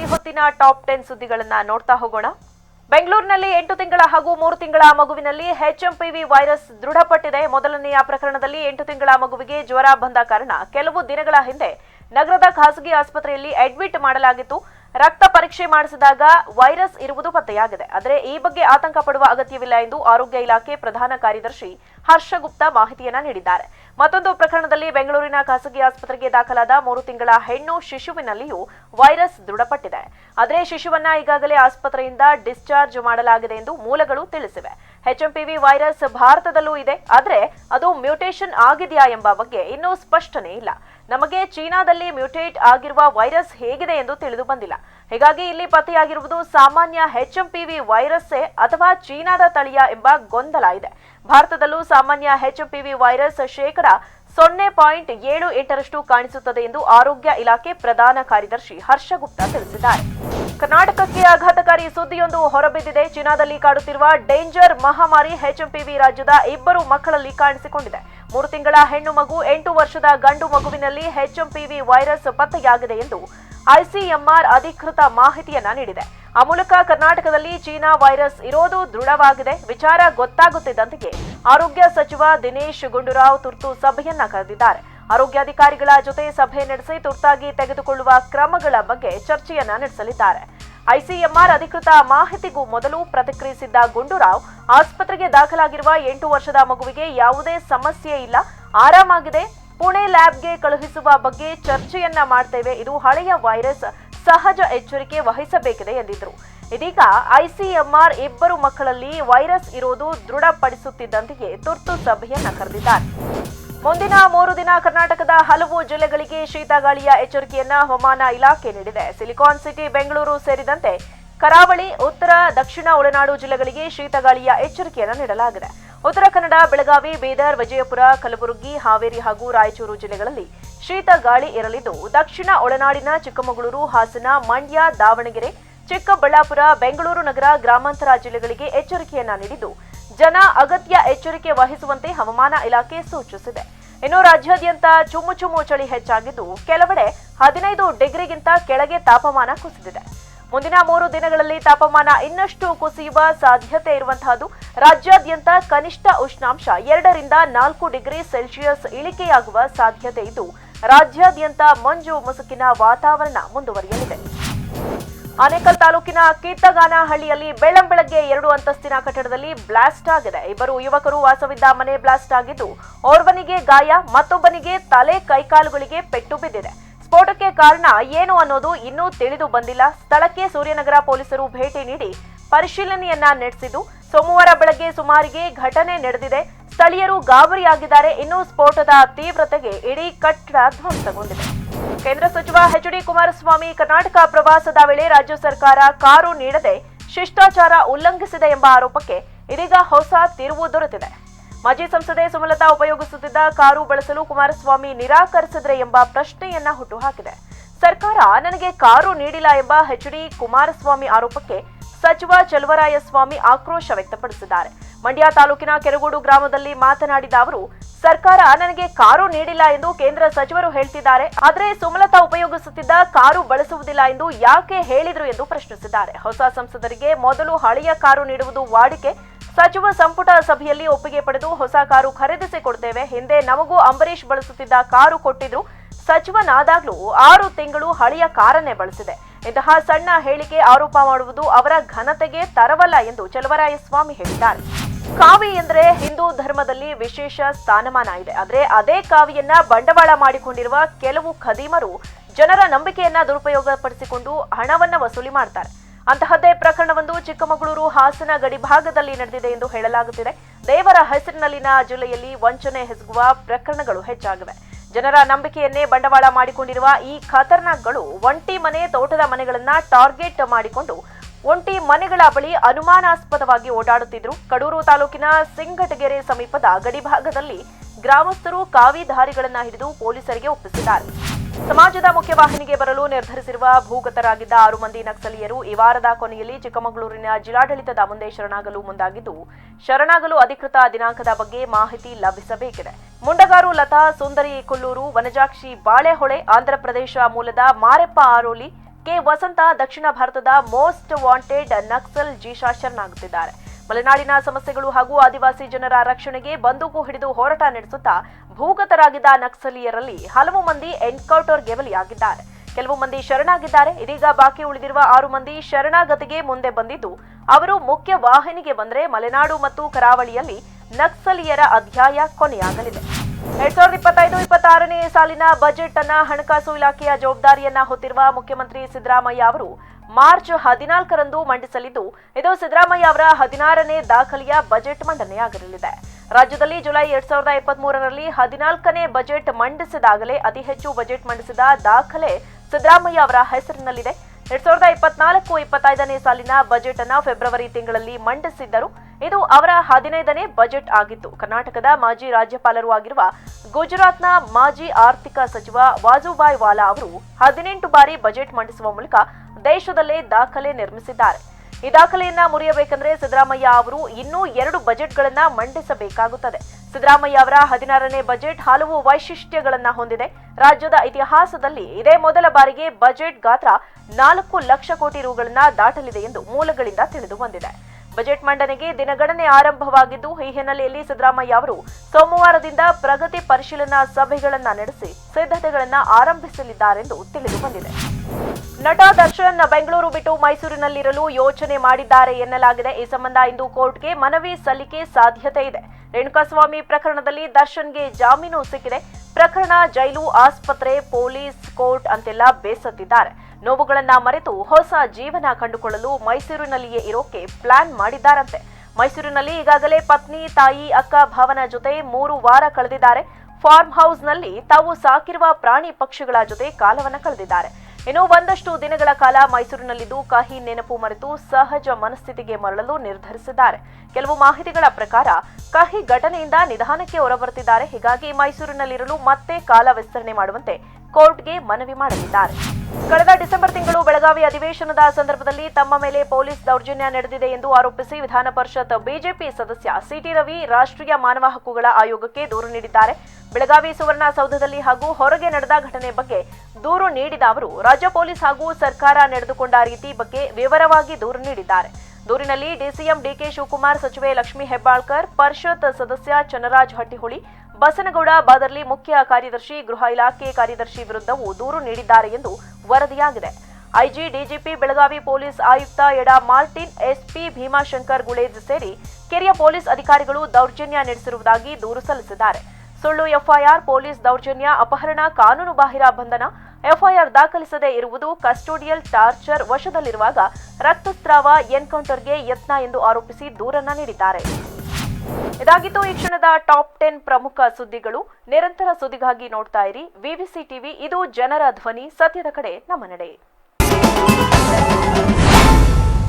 ಈ ಹೊತ್ತಿನ top ten ಸುದ್ದಿಗಳನ್ನ ನೋಡ್ತಾ ಹೋಗೋಣ. ಬೆಂಗಳೂರಿನಲ್ಲಿ ಎಂಟು ತಿಂಗಳ ಹಾಗೂ ಮೂರು ತಿಂಗಳ ಮಗುವಿನಲ್ಲಿ ಎಚ್ಎಂಪಿವಿ ವೈರಸ್ ದೃಢಪಟ್ಟಿದೆ. ಮೊದಲನೆಯ ಪ್ರಕರಣದಲ್ಲಿ ಎಂಟು ತಿಂಗಳ ಮಗುವಿಗೆ ಜ್ವರ ಬಂದ ಕಾರಣ ಕೆಲವು ದಿನಗಳ ಹಿಂದೆ ನಗರದ ಖಾಸಗಿ ಆಸ್ಪತ್ರೆಯಲ್ಲಿ ಅಡ್ಮಿಟ್ ಮಾಡಲಾಗಿತ್ತು. ರಕ್ತ ಪರೀಕ್ಷೆ ಮಾಡಿಸಿದಾಗ ವೈರಸ್ ಇರುವುದು ಪತ್ತೆಯಾಗಿದೆ. ಆದರೆ ಈ ಬಗ್ಗೆ ಆತಂಕ ಪಡುವ ಅಗತ್ಯವಿಲ್ಲ ಎಂದು ಆರೋಗ್ಯ ಇಲಾಖೆ ಪ್ರಧಾನ ಕಾರ್ಯದರ್ಶಿ ಹರ್ಷಗುಪ್ತಾ ಮಾಹಿತಿಯನ್ನ ನೀಡಿದ್ದಾರೆ. ಮತ್ತೊಂದು ಪ್ರಕರಣದಲ್ಲಿ ಬೆಂಗಳೂರಿನ ಖಾಸಗಿ ಆಸ್ಪತ್ರೆಗೆ ದಾಖಲಾದ ಮೂರು ತಿಂಗಳ ಹೆಣ್ಣು ಶಿಶುವಿನಲ್ಲಿಯೂ ವೈರಸ್ ದೃಢಪಟ್ಟಿದೆ. ಆದರೆ ಶಿಶುವನ್ನ ಈಗಾಗಲೇ ಆಸ್ಪತ್ರೆಯಿಂದ ಡಿಸ್ಚಾರ್ಜ್ ಮಾಡಲಾಗಿದೆ ಎಂದು ಮೂಲಗಳು ತಿಳಿಸಿವೆ. ಎಚ್ಎಂಪಿವಿ ವೈರಸ್ ಭಾರತದಲ್ಲೂ ಇದೆ. ಆದರೆ ಅದು ಮ್ಯೂಟೇಷನ್ ಆಗಿದೆಯಾ ಎಂಬ ಬಗ್ಗೆ ಇನ್ನೂ ಸ್ಪಷ್ಟನೆ ಇಲ್ಲ. ನಮಗೆ ಚೀನಾದಲ್ಲಿ ಮ್ಯೂಟೇಟ್ ಆಗಿರುವ ವೈರಸ್ ಹೇಗಿದೆ ಎಂದು ತಿಳಿದು ಬಂದಿಲ್ಲ. ಹೀಗಾಗಿ ಇಲ್ಲಿ ಪತ್ತೆಯಾಗಿರುವುದು ಸಾಮಾನ್ಯ ಎಚ್ಎಂಪಿವಿ ವೈರಸ್ಸೇ ಅಥವಾ ಚೀನಾದ ತಳಿಯ ಎಂಬ ಗೊಂದಲ ಇದೆ. ಭಾರತದಲ್ಲೂ ಸಾಮಾನ್ಯ ಎಚ್ಎಂಪಿವಿ ವೈರಸ್ ಶೇಕಡ ಸೊನ್ನೆ ಪಾಯಿಂಟ್ ಏಳು ಎಂಟರಷ್ಟು ಕಾಣಿಸುತ್ತದೆ ಎಂದು ಆರೋಗ್ಯ ಇಲಾಖೆ ಪ್ರಧಾನ ಕಾರ್ಯದರ್ಶಿ ಹರ್ಷಗುಪ್ತಾ ತಿಳಿಸಿದ್ದಾರೆ. ಕರ್ನಾಟಕಕ್ಕೆ ಆಘಾತಕಾರಿ ಸುದ್ದಿಯೊಂದು ಹೊರಬಿದ್ದಿದೆ. ಚೀನಾದಲ್ಲಿ ಕಾಡುತ್ತಿರುವ ಡೇಂಜರ್ ಮಹಾಮಾರಿ ಎಚ್ಎಂಪಿವಿ ರಾಜ್ಯದ ಇಬ್ಬರು ಮಕ್ಕಳಲ್ಲಿ ಕಾಣಿಸಿಕೊಂಡಿದೆ. ಮೂರು ತಿಂಗಳ ಹೆಣ್ಣು ಮಗು, ಎಂಟು ವರ್ಷದ ಗಂಡು ಮಗುವಿನಲ್ಲಿ ಎಚ್ಎಂಪಿವಿ ವೈರಸ್ ಪತ್ತೆಯಾಗಿದೆ ಎಂದು ಐಸಿಎಂಆರ್ ಅಧಿಕೃತ ಮಾಹಿತಿಯನ್ನ ನೀಡಿದೆ. ಆ ಮೂಲಕ ಕರ್ನಾಟಕದಲ್ಲಿ ಚೀನಾ ವೈರಸ್ ಇರೋದು ದೃಢವಾಗಿದೆ. ವಿಚಾರ ಗೊತ್ತಾಗುತ್ತಿದ್ದಂತೆಯೇ ಆರೋಗ್ಯ ಸಚಿವ ದಿನೇಶ್ ಗುಂಡೂರಾವ್ ತುರ್ತು ಸಭೆಯನ್ನ ಕರೆದಿದ್ದಾರೆ. ಆರೋಗ್ಯಾಧಿಕಾರಿಗಳ ಜೊತೆ ಸಭೆ ನಡೆಸಿ ತುರ್ತಾಗಿ ತೆಗೆದುಕೊಳ್ಳುವ ಕ್ರಮಗಳ ಬಗ್ಗೆ ಚರ್ಚೆಯನ್ನ ನಡೆಸಲಿದ್ದಾರೆ. ಐಸಿಎಂಆರ್ ಅಧಿಕೃತ ಮಾಹಿತಿಗೂ ಮೊದಲು ಪ್ರತಿಕ್ರಿಯಿಸಿದ್ದ ಗುಂಡೂರಾವ್, ಆಸ್ಪತ್ರೆಗೆ ದಾಖಲಾಗಿರುವ ಎಂಟು ವರ್ಷದ ಮಗುವಿಗೆ ಯಾವುದೇ ಸಮಸ್ಯೆ ಇಲ್ಲ. ಆರಾಮಾಗಿದೆ. ಪುಣೆ ಲ್ಯಾಬ್ಗೆ ಕಳುಹಿಸುವ ಬಗ್ಗೆ ಚರ್ಚೆಯನ್ನ ಮಾಡ್ತೇವೆ. ಇದು ಹಳೆಯ ವೈರಸ್. ಸಹಜ ಎಚ್ಚರಿಕೆ ವಹಿಸಬೇಕಿದೆ ಎಂದಿದ್ರು. ಇದೀಗ ಐಸಿಎಂಆರ್ ಇಬ್ಬರು ಮಕ್ಕಳಲ್ಲಿ ವೈರಸ್ ಇರೋದು ದೃಢಪಡಿಸುತ್ತಿದ್ದಂತೆಯೇ ತುರ್ತು ಸಭೆಯನ್ನ ಕರೆದಿದ್ದಾರೆ. ಮುಂದಿನ ಮೂರು ದಿನ ಕರ್ನಾಟಕದ ಹಲವು ಜಿಲ್ಲೆಗಳಿಗೆ ಶೀತಗಾಳಿಯ ಎಚ್ಚರಿಕೆಯನ್ನ ಹವಾಮಾನ ಇಲಾಖೆ ನೀಡಿದೆ. ಸಿಲಿಕಾನ್ ಸಿಟಿ, ಬೆಂಗಳೂರು ಸೇರಿದಂತೆ ಕರಾವಳಿ, ಉತ್ತರ, ದಕ್ಷಿಣ ಒಳನಾಡು ಜಿಲ್ಲೆಗಳಿಗೆ ಶೀತಗಾಳಿಯ ಎಚ್ಚರಿಕೆಯನ್ನು ನೀಡಲಾಗಿದೆ. ಉತ್ತರ ಕನ್ನಡ, ಬೆಳಗಾವಿ, ಬೀದರ್, ವಿಜಯಪುರ, ಕಲಬುರಗಿ, ಹಾವೇರಿ ಹಾಗೂ ರಾಯಚೂರು ಜಿಲ್ಲೆಗಳಲ್ಲಿ ಶೀತ ಗಾಳಿ ಇರಲಿದ್ದು ದಕ್ಷಿಣ ಒಳನಾಡಿನ ಚಿಕ್ಕಮಗಳೂರು, ಹಾಸನ, ಮಂಡ್ಯ, ದಾವಣಗೆರೆ, ಚಿಕ್ಕಬಳ್ಳಾಪುರ, ಬೆಂಗಳೂರು ನಗರ, ಗ್ರಾಮಾಂತರ ಜಿಲ್ಲೆಗಳಿಗೆ ಎಚ್ಚರಿಕೆಯನ್ನ ನೀಡಿದ್ದು, ಜನ ಅಗತ್ಯ ಎಚ್ಚರಿಕೆ ವಹಿಸುವಂತೆ ಹವಾಮಾನ ಇಲಾಖೆ ಸೂಚಿಸಿದೆ. ಇನ್ನು ರಾಜ್ಯಾದ್ಯಂತ ಚುಮ್ಮು ಚುಮ್ಮು ಚಳಿ ಹೆಚ್ಚಾಗಿದ್ದು, ಕೆಲವೆಡೆ ಹದಿನೈದು ಡಿಗ್ರಿಗಿಂತ ಕೆಳಗೆ ತಾಪಮಾನ ಕುಸಿದಿದೆ. ಮುಂದಿನ ಮೂರು ದಿನಗಳಲ್ಲಿ ತಾಪಮಾನ ಇನ್ನಷ್ಟು ಕುಸಿಯುವ ಸಾಧ್ಯತೆ ಇರುವಂತಹದ್ದು. ರಾಜ್ಯಾದ್ಯಂತ ಕನಿಷ್ಠ ಉಷ್ಣಾಂಶ ಎರಡರಿಂದ ನಾಲ್ಕು ಡಿಗ್ರಿ ಸೆಲ್ಸಿಯಸ್ ಇಳಿಕೆಯಾಗುವ ಸಾಧ್ಯತೆ ಇದ್ದು, ರಾಜ್ಯಾದ್ಯಂತ ಮಂಜು ಮುಸುಕಿನ ವಾತಾವರಣ ಮುಂದುವರಿಯಲಿದೆ. ಆನೇಕಲ್ ತಾಲೂಕಿನ ಕೀರ್ತಗಾನಹಳ್ಳಿಯಲ್ಲಿ ಬೆಳ್ಳಂಬೆಳಗ್ಗೆ ಎರಡು ಅಂತಸ್ತಿನ ಕಟ್ಟಡದಲ್ಲಿ ಬ್ಲಾಸ್ಟ್ ಆಗಿದೆ. ಇಬ್ಬರು ಯುವಕರು ವಾಸವಿದ್ದ ಮನೆ ಬ್ಲಾಸ್ಟ್ ಆಗಿದ್ದು, ಓರ್ವನಿಗೆ ಗಾಯ, ಮತ್ತೊಬ್ಬನಿಗೆ ತಲೆ ಕೈಕಾಲುಗಳಿಗೆ ಪೆಟ್ಟು ಬಿದ್ದಿದೆ. ಸ್ಫೋಟಕ್ಕೆ ಕಾರಣ ಏನು ಅನ್ನೋದು ಇನ್ನೂ ತಿಳಿದು ಬಂದಿಲ್ಲ. ಸ್ಥಳಕ್ಕೆ ಸೂರ್ಯನಗರ ಪೊಲೀಸರು ಭೇಟಿ ನೀಡಿ ಪರಿಶೀಲನೆಯನ್ನ ನಡೆಸಿದ್ದು, ಸೋಮವಾರ ಬೆಳಗ್ಗೆ ಸುಮಾರಿಗೆ ಘಟನೆ ನಡೆದಿದೆ. ಸ್ಥಳೀಯರು ಗಾಬರಿಯಾಗಿದ್ದಾರೆ. ಇನ್ನು ಸ್ಫೋಟದ ತೀವ್ರತೆಗೆ ಇಡೀ ಕಟ್ಟಡ ಧ್ವಂಸಗೊಂಡಿದೆ. ಕೇಂದ್ರ ಸಚಿವ ಎಚ್ ಡಿ ಕುಮಾರಸ್ವಾಮಿ ಕರ್ನಾಟಕ ಪ್ರವಾಸದ ವೇಳೆ ರಾಜ್ಯ ಸರ್ಕಾರ ಕಾರು ನೀಡದೆ ಶಿಷ್ಟಾಚಾರ ಉಲ್ಲಂಘಿಸಿದೆ ಎಂಬ ಆರೋಪಕ್ಕೆ ಇದೀಗ ಹೊಸ ತಿರುವು ದೊರೆತಿದೆ. ಮಾಜಿ ಸಂಸದೆ ಸುಮಲತಾ ಉಪಯೋಗಿಸುತ್ತಿದ್ದ ಕಾರು ಬಳಸಲು ಕುಮಾರಸ್ವಾಮಿ ನಿರಾಕರಿಸಿದ್ರೆ ಎಂಬ ಪ್ರಶ್ನೆಯನ್ನ ಹುಟ್ಟುಹಾಕಿದೆ. ಸರ್ಕಾರ ನನಗೆ ಕಾರು ನೀಡಿಲ್ಲ ಎಂಬ ಎಚ್ ಡಿ ಕುಮಾರಸ್ವಾಮಿ ಆರೋಪಕ್ಕೆ ಸಚಿವ ಚಲುವರಾಯಸ್ವಾಮಿ ಆಕ್ರೋಶ ವ್ಯಕ್ತಪಡಿಸಿದ್ದಾರೆ. ಮಂಡ್ಯ ತಾಲೂಕಿನ ಕೆರಗೋಡು ಗ್ರಾಮದಲ್ಲಿ ಮಾತನಾಡಿದ ಅವರು, ಸರ್ಕಾರ ನನಗೆ ಕಾರು ನೀಡಿಲ್ಲ ಎಂದು ಕೇಂದ್ರ ಸಚಿವರು ಹೇಳ್ತಿದ್ದಾರೆ. ಆದರೆ ಸುಮಲತಾ ಉಪಯೋಗಿಸುತ್ತಿದ್ದ ಕಾರು ಬಳಸುವುದಿಲ್ಲ ಎಂದು ಯಾಕೆ ಹೇಳಿದ್ರು ಎಂದು ಪ್ರಶ್ನಿಸಿದ್ದಾರೆ. ಹೊಸ ಸಂಸದರಿಗೆ ಮೊದಲು ಹಳೆಯ ಕಾರು ನೀಡುವುದು ವಾಡಿಕೆ ಸಚಿವ ಸಂಪುಟ ಸಭೆಯಲ್ಲಿ ಒಪ್ಪಿಗೆ ಪಡೆದು ಹೊಸ ಕಾರು ಖರೀದಿಸಿ ಕೊಡ್ತೇವೆ ಹಿಂದೆ ನಮಗೂ ಅಂಬರೀಷ್ ಬಳಸುತ್ತಿದ್ದ ಕಾರು ಕೊಟ್ಟಿದ್ರು. ಸಚಿವನಾದಾಗ್ಲೂ ಆರು ತಿಂಗಳು ಹಳೆಯ ಕಾರನ್ನೇ ಬಳಸಿದೆ. ಇಂತಹ ಸಣ್ಣ ಹೇಳಿಕೆ ಆರೋಪ ಮಾಡುವುದು ಅವರ ಘನತೆಗೆ ತರವಲ್ಲ ಎಂದು ಚಲವರಾಯಸ್ವಾಮಿ ಹೇಳಿದ್ದಾರೆ. ಕಾವಿ ಎಂದರೆ ಹಿಂದೂ ಧರ್ಮದಲ್ಲಿ ವಿಶೇಷ ಸ್ಥಾನಮಾನ ಇದೆ. ಆದರೆ ಅದೇ ಕಾವಿಯನ್ನ ಬಂಡವಾಳ ಮಾಡಿಕೊಂಡಿರುವ ಕೆಲವು ಖದೀಮರು ಜನರ ನಂಬಿಕೆಯನ್ನ ದುರುಪಯೋಗಪಡಿಸಿಕೊಂಡು ಹಣವನ್ನ ವಸೂಲಿ ಮಾಡ್ತಾರೆ. ಅಂತಹದ್ದೇ ಪ್ರಕರಣವೊಂದು ಚಿಕ್ಕಮಗಳೂರು ಹಾಸನ ಗಡಿ ಭಾಗದಲ್ಲಿ ನಡೆದಿದೆ ಎಂದು ಹೇಳಲಾಗುತ್ತಿದೆ. ದೇವರ ಹೆಸರಿನಲ್ಲಿನ ಜಿಲ್ಲೆಯಲ್ಲಿ ವಂಚನೆ ಹೆಸಗುವ ಪ್ರಕರಣಗಳು ಹೆಚ್ಚಾಗಿವೆ. ಜನರ ನಂಬಿಕೆಯನ್ನೇ ಬಂಡವಾಳ ಮಾಡಿಕೊಂಡಿರುವ ಈ ಖತರ್ನಾಕ್ಗಳು ಒಂಟಿ ಮನೆ ತೋಟದ ಮನೆಗಳನ್ನ ಟಾರ್ಗೆಟ್ ಮಾಡಿಕೊಂಡು ಒಂಟಿ ಮನೆಗಳ ಬಳಿ ಅನುಮಾನಾಸ್ಪದವಾಗಿ ಓಡಾಡುತ್ತಿದ್ರು. ಕಡೂರು ತಾಲೂಕಿನ ಸಿಂಗಟಗೆರೆ ಸಮೀಪದ ಗಡಿಭಾಗದಲ್ಲಿ ಗ್ರಾಮಸ್ಥರು ಕಾವಿಧಾರಿಗಳನ್ನ ಹಿಡಿದು ಪೊಲೀಸರಿಗೆ ಒಪ್ಪಿಸಿದ್ದಾರೆ. ಸಮಾಜದ ಮುಖ್ಯವಾಹಿನಿಗೆ ಬರಲು ನಿರ್ಧರಿಸಿರುವ ಭೂಗತರಾಗಿದ್ದ ಆರು ಮಂದಿ ನಕ್ಸಲೀಯರು ಈ ವಾರದ ಕೊನೆಯಲ್ಲಿ ಚಿಕ್ಕಮಗಳೂರಿನ ಜಿಲ್ಲಾಡಳಿತದ ಮುಂದೆ ಶರಣಾಗಲು ಮುಂದಾಗಿದ್ದು, ಶರಣಾಗಲು ಅಧಿಕೃತ ದಿನಾಂಕದ ಬಗ್ಗೆ ಮಾಹಿತಿ ಲಭಿಸಬೇಕಿದೆ. ಮುಂಡಗಾರು ಲತಾ, ಸುಂದರಿ ಕೊಲ್ಲೂರು, ವನಜಾಕ್ಷಿ ಬಾಳೆಹೊಳೆ, ಆಂಧ್ರಪ್ರದೇಶ ಮೂಲದ ಮಾರೆಪ್ಪ ಆರೋಲಿ, ಕೆ ವಸಂತ, ದಕ್ಷಿಣ ಭಾರತದ ಮೋಸ್ಟ್ ವಾಂಟೆಡ್ ನಕ್ಸಲ್ ಜೀಶಾ ಶರಣಾಗುತ್ತಿದ್ದಾರೆ. ಮಲೆನಾಡಿನ ಸಮಸ್ಯೆಗಳು ಹಾಗೂ ಆದಿವಾಸಿ ಜನರ ರಕ್ಷಣೆಗೆ ಬಂದೂಕು ಹಿಡಿದು ಹೋರಾಟ ನಡೆಸುತ್ತಾ ಭೂಗತರಾಗಿದ್ದ ನಕ್ಸಲೀಯರಲ್ಲಿ ಹಲವು ಮಂದಿ ಎನ್ಕೌಂಟರ್ಗೆ ಬಲಿಯಾಗಿದ್ದಾರೆ ಕೆಲವು ಮಂದಿ ಶರಣಾಗಿದ್ದಾರೆ. ಇದೀಗ ಬಾಕಿ ಉಳಿದಿರುವ ಆರು ಮಂದಿ ಶರಣಾಗತಿಗೆ ಮುಂದೆ ಬಂದಿದ್ದು, ಅವರು ಮುಖ್ಯ ವಾಹಿನಿಗೆ ಬಂದರೆ ಮಲೆನಾಡು ಮತ್ತು ಕರಾವಳಿಯಲ್ಲಿ ನಕ್ಸಲೀಯರ ಅಧ್ಯಾಯ ಕೊನೆಯಾಗಲಿದೆ. ಎರಡ್ ಸಾವಿರದ ಇಪ್ಪತ್ತೈದು, ಇಪ್ಪತ್ತಾರನೇ ಸಾಲಿನ ಬಜೆಟ್ ಅನ್ನ ಹಣಕಾಸು ಇಲಾಖೆಯ ಜವಾಬ್ದಾರಿಯನ್ನ ಹೊತ್ತಿರುವ ಮುಖ್ಯಮಂತ್ರಿ ಸಿದ್ದರಾಮಯ್ಯ ಅವರು ಮಾರ್ಚ್ ಹದಿನಾಲ್ಕರಂದು ಮಂಡಿಸಲಿದ್ದು, ಇದು ಸಿದ್ದರಾಮಯ್ಯ ಅವರ ಹದಿನಾರನೇ ದಾಖಲೆಯ ಬಜೆಟ್ ಮಂಡನೆಯಾಗಿರಲಿದೆ ರಾಜ್ಯದಲ್ಲಿ ಜುಲೈ ಎರಡ್ ಸಾವಿರದ ಇಪ್ಪತ್ತ್ ಮೂರರಲ್ಲಿ ಹದಿನಾಲ್ಕನೇ ಬಜೆಟ್ ಮಂಡಿಸಿದಾಗಲೇ ಅತಿ ಹೆಚ್ಚು ಬಜೆಟ್ ಮಂಡಿಸಿದ ದಾಖಲೆ ಸಿದ್ದರಾಮಯ್ಯ ಅವರ ಹೆಸರಿನಲ್ಲಿದೆ. ಎರಡ್ ಸಾವಿರದ ಇಪ್ಪತ್ನಾಲ್ಕು, ಇಪ್ಪತ್ತೈದನೇ ಸಾಲಿನ ಬಜೆಟ್ ಅನ್ನ ಫೆಬ್ರವರಿ ತಿಂಗಳಲ್ಲಿ ಮಂಡಿಸಿದ್ದರು. ಇದು ಅವರ ಹದಿನೈದನೇ ಬಜೆಟ್ ಆಗಿತ್ತು. ಕರ್ನಾಟಕದ ಮಾಜಿ ರಾಜ್ಯಪಾಲರೂ ಆಗಿರುವ ಗುಜರಾತ್ನ ಮಾಜಿ ಆರ್ಥಿಕ ಸಚಿವ ವಾಜುಭಾಯ್ ವಾಲಾ ಅವರು ಹದಿನೆಂಟು ಬಾರಿ ಬಜೆಟ್ ಮಂಡಿಸುವ ಮೂಲಕ ದೇಶದಲ್ಲೇ ದಾಖಲೆ ನಿರ್ಮಿಸಿದ್ದಾರೆ. ಈ ದಾಖಲೆಯನ್ನ ಮುರಿಯಬೇಕೆಂದ್ರೆ ಸಿದ್ದರಾಮಯ್ಯ ಅವರು ಇನ್ನೂ ಎರಡು ಬಜೆಟ್ಗಳನ್ನ ಮಂಡಿಸಬೇಕಾಗುತ್ತದೆ. ಸಿದ್ದರಾಮಯ್ಯ ಅವರ ಹದಿನಾರನೇ ಬಜೆಟ್ ಹಲವು ವೈಶಿಷ್ಟ್ಯಗಳನ್ನ ಹೊಂದಿದೆ. ರಾಜ್ಯದ ಇತಿಹಾಸದಲ್ಲಿ ಇದೇ ಮೊದಲ ಬಾರಿಗೆ ಬಜೆಟ್ ಗಾತ್ರ ನಾಲ್ಕು ಲಕ್ಷ ಕೋಟಿ ರುಗಳನ್ನ ದಾಟಲಿದೆ ಎಂದು ಮೂಲಗಳಿಂದ ತಿಳಿದು ಬಂದಿದೆ ಬಜೆಟ್ ಮಂಡನೆಗೆ ದಿನಗಣನೆ ಆರಂಭವಾಗಿದ್ದು, ಈ ಹಿನ್ನೆಲೆಯಲ್ಲಿ ಸಿದ್ದರಾಮಯ್ಯ ಅವರು ಸೋಮವಾರದಿಂದ ಪ್ರಗತಿ ಪರಿಶೀಲನಾ ಸಭೆಗಳನ್ನು ನಡೆಸಿ ಸಿದ್ಧತೆಗಳನ್ನು ಆರಂಭಿಸಲಿದ್ದಾರೆಂದು ತಿಳಿದು ಬಂದಿದೆ. ನಟ ದರ್ಶನ್ ಬೆಂಗಳೂರು ಬಿಟ್ಟು ಮೈಸೂರಿನಲ್ಲಿರಲು ಯೋಚನೆ ಮಾಡಿದ್ದಾರೆ ಎನ್ನಲಾಗಿದೆ. ಈ ಸಂಬಂಧ ಇಂದು ಕೋರ್ಟ್ಗೆ ಮನವಿ ಸಲ್ಲಿಕೆ ಸಾಧ್ಯತೆ ಇದೆ. ರೇಣುಕಾಸ್ವಾಮಿ ಪ್ರಕರಣದಲ್ಲಿ ದರ್ಶನ್ಗೆ ಜಾಮೀನು ಸಿಕ್ಕಿದೆ. ಪ್ರಕರಣ ಜೈಲು ಆಸ್ಪತ್ರೆ, ಪೊಲೀಸ್ ಕೋರ್ಟ್ ಅಂತೆಲ್ಲ ಬೇಸತ್ತಿದ್ದಾರೆ. ನೋವುಗಳನ್ನ ಮರೆತು ಹೊಸ ಜೀವನ ಕಂಡುಕೊಳ್ಳಲು ಮೈಸೂರಿನಲ್ಲಿಯೇ ಇರೋಕೆ ಪ್ಲಾನ್ ಮಾಡಿದ್ದಾರಂತೆ. ಮೈಸೂರಿನಲ್ಲಿ ಈಗಾಗಲೇ ಪತ್ನಿ, ತಾಯಿ, ಅಕ್ಕ, ಭಾವನ ಜೊತೆ ಮೂರು ವಾರ ಕಳೆದಿದ್ದಾರೆ. ಫಾರ್ಮ್ ಹೌಸ್ನಲ್ಲಿ ತಾವು ಸಾಕಿರುವ ಪ್ರಾಣಿ ಪಕ್ಷಿಗಳ ಜೊತೆ ಕಾಲವನ್ನು ಕಳೆದಿದ್ದಾರೆ. ಇನ್ನು ಒಂದಷ್ಟು ದಿನಗಳ ಕಾಲ ಮೈಸೂರಿನಲ್ಲಿದ್ದು ಕಹಿ ನೆನಪು ಮರೆತು ಸಹಜ ಮನಸ್ಥಿತಿಗೆ ಮರಳಲು ನಿರ್ಧರಿಸಿದ್ದಾರೆ. ಕೆಲವು ಮಾಹಿತಿಗಳ ಪ್ರಕಾರ, ಕಹಿ ಘಟನೆಯಿಂದ ನಿಧಾನಕ್ಕೆ ಹೊರಬರುತ್ತಿದ್ದಾರೆ. ಹೀಗಾಗಿ ಮೈಸೂರಿನಲ್ಲಿರಲು ಮತ್ತೆ ಕಾಲ ವಿಸ್ತರಣೆ ಮಾಡುವಂತೆ ಕೋರ್ಟ್ಗೆ ಮನವಿ ಮಾಡಲಿದ್ದಾರೆ. ಕಳೆದ ಡಿಸೆಂಬರ್ ತಿಂಗಳು ಬೆಳಗಾವಿ ಅಧಿವೇಶನದ ಸಂದರ್ಭದಲ್ಲಿ ತಮ್ಮ ಮೇಲೆ ಪೊಲೀಸ್ ದೌರ್ಜನ್ಯ ನಡೆದಿದೆ ಎಂದು ಆರೋಪಿಸಿ ವಿಧಾನ ಪರಿಷತ್ ಬಿಜೆಪಿ ಸದಸ್ಯ ಸಿಟಿ ರವಿ ರಾಷ್ಟ್ರೀಯ ಮಾನವ ಹಕ್ಕುಗಳ ಆಯೋಗಕ್ಕೆ ದೂರು ನೀಡಿದ್ದಾರೆ. ಬೆಳಗಾವಿ ಸುವರ್ಣಸೌಧದಲ್ಲಿ ಹಾಗೂ ಹೊರಗೆ ನಡೆದ ಘಟನೆ ಬಗ್ಗೆ ದೂರು ನೀಡಿದ ಅವರು, ರಾಜ್ಯ ಪೊಲೀಸ್ ಹಾಗೂ ಸರ್ಕಾರ ನಡೆದುಕೊಂಡ ರೀತಿ ಬಗ್ಗೆ ವಿವರವಾಗಿ ದೂರು ನೀಡಿದ್ದಾರೆ. ದೂರಿನಲ್ಲಿ ಡಿಸಿಎಂ ಡಿಕೆ ಶಿವಕುಮಾರ್, ಸಚಿವೆ ಲಕ್ಷ್ಮೀ ಹೆಬ್ಬಾಳ್ಕರ್, ಪರಿಷತ್ ಸದಸ್ಯ ಚನ್ನರಾಜ್ ಹಟ್ಟಿಹೊಳಿ ಬಸನಗೌಡ ಬಾದರ್ಲಿ ಮುಖ್ಯ ಕಾರ್ಯದರ್ಶಿ, ಗೃಹ ಇಲಾಖೆ ಕಾರ್ಯದರ್ಶಿ ವಿರುದ್ಧವೂ ದೂರು ನೀಡಿದ್ದಾರೆ ಎಂದು ವರದಿಯಾಗಿದೆ. ಐಜಿ, ಡಿಜಿಪಿ, ಬೆಳಗಾವಿ ಪೊಲೀಸ್ ಆಯುಕ್ತ ಎಡಾ ಮಾರ್ಟಿನ್, ಎಸ್ಪಿ ಭೀಮಾಶಂಕರ್ ಗುಳೇಜ್ ಸೇರಿ ಕಿರಿಯ ಪೊಲೀಸ್ ಅಧಿಕಾರಿಗಳು ದೌರ್ಜನ್ಯ ನಡೆಸಿರುವುದಾಗಿ ದೂರು ಸಲ್ಲಿಸಿದ್ದಾರೆ. ಸುಳ್ಳು, ಎಫ್ಐಆರ್, ಪೊಲೀಸ್ ದೌರ್ಜನ್ಯ, ಅಪಹರಣ, ಕಾನೂನು ಬಾಹಿರ ಬಂಧನ, ಎಫ್ಐಆರ್ ದಾಖಲಿಸದೇ ಇರುವುದು ಕಸ್ಟೋಡಿಯಲ್ ಟಾರ್ಚರ್ ವಶದಲ್ಲಿರುವಾಗ ರಕ್ತಸ್ರಾವ ಎನ್ಕೌಂಟರ್ಗೆ ಯತ್ನ ಎಂದು ಆರೋಪಿಸಿ ದೂರನ್ನ ನೀಡಿದ್ದಾರೆ. ಇದಾಗಿತ್ತು ಈ ಕ್ಷಣದ ಟಾಪ್ ಟೆನ್ ಪ್ರಮುಖ ಸುದ್ದಿಗಳು. ನಿರಂತರ ಸುದ್ದಿಗಾಗಿ ನೋಡ್ತಾ ಇರಿ. ವಿವಿಸಿ ಟಿವಿ ಇದು ಜನರ ಧ್ವನಿ. ಸತ್ಯದ ಕಡೆ ನಮ್ಮ ನಡೆ.